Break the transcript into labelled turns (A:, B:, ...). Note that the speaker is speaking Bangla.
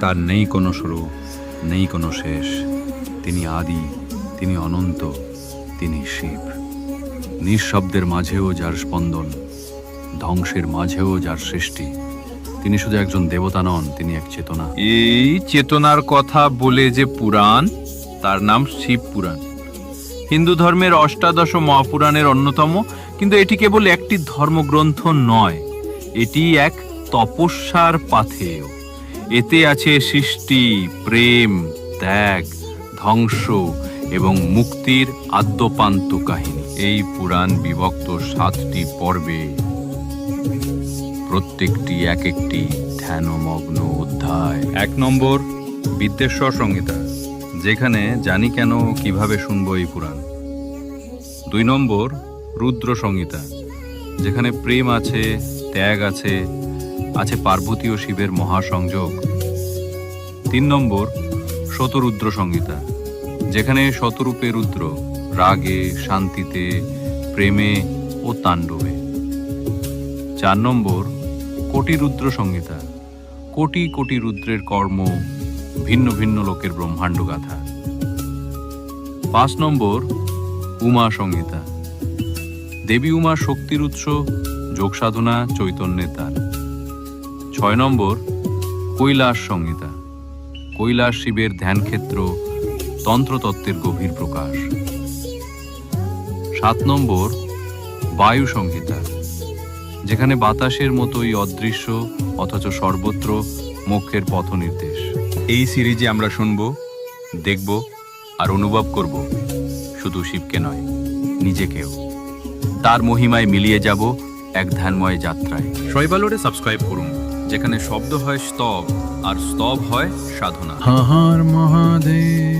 A: তার নেই কোনো শুরু, নেই কোনো শেষ। তিনি আদি, তিনি অনন্ত, তিনি শিব। নিঃশব্দের মাঝেও যার স্পন্দন, ধ্বংসের মাঝেও যার সৃষ্টি। তিনি শুধু একজন দেবতা নন, তিনি এক চেতনা।
B: এই চেতনার কথা বলে যে পুরাণ, তার নাম শিব পুরাণ। হিন্দু ধর্মের অষ্টাদশ মহাপুরাণের অন্যতম, কিন্তু এটি কেবল একটি ধর্মগ্রন্থ নয়, এটি এক তপস্যার পাথেয়। এতে আছে সৃষ্টি, প্রেম, ত্যাগ, ধ্বংস এবং মুক্তির আদ্যপান্ত কাহিনী। এই পুরাণ বিভক্ত সাতটি পর্বে প্রত্যেকটি এক একটি ধ্যানমগ্ন অধ্যায়।
A: এক নম্বর বিদ্যেশ্বর সংহিতা যেখানে জানি কেন কীভাবে শুনব এই পুরাণ। দুই নম্বর, রুদ্র সংহিতা যেখানে প্রেম আছে, ত্যাগ আছে আছে পার্বতী ও শিবের মহাসংযোগ। তিন নম্বর, শতরুদ্র সংহিতা যেখানে শতরূপে রুদ্র, রাগে, শান্তিতে, প্রেমে ও তাণ্ডবে। চার নম্বর কোটি রুদ্র সংহিতা কোটি কোটি রুদ্রের কর্ম, ভিন্ন ভিন্ন লোকের ব্রহ্মাণ্ড গাথা। পাঁচ নম্বর, উমা সংহিতা দেবী উমা শক্তির উৎস যোগ সাধনা চৈতন্যের দ্বার। ছয় নম্বর, কৈলাস সংহিতা। কৈলাস শিবের ধ্যানক্ষেত্র, তন্ত্রতত্ত্বের গভীর প্রকাশ। সাত নম্বর, বায়ু সংহিতা। যেখানে বাতাসের মতোই অদৃশ্য, অথচ সর্বত্র মোক্ষের পথ নির্দেশ এই সিরিজে আমরা শুনব, দেখব, আর অনুভব করব, শুধু শিবকে নয়, নিজেকেও। তার মহিমায় মিলিয়ে যাব এক ধ্যানময় যাত্রায়। শৈবালোরে সাবস্ক্রাইব করুন। যেখানে শব্দ হয় স্তব আর স্তব হয় সাধনা।
C: হাহার মহাদেব।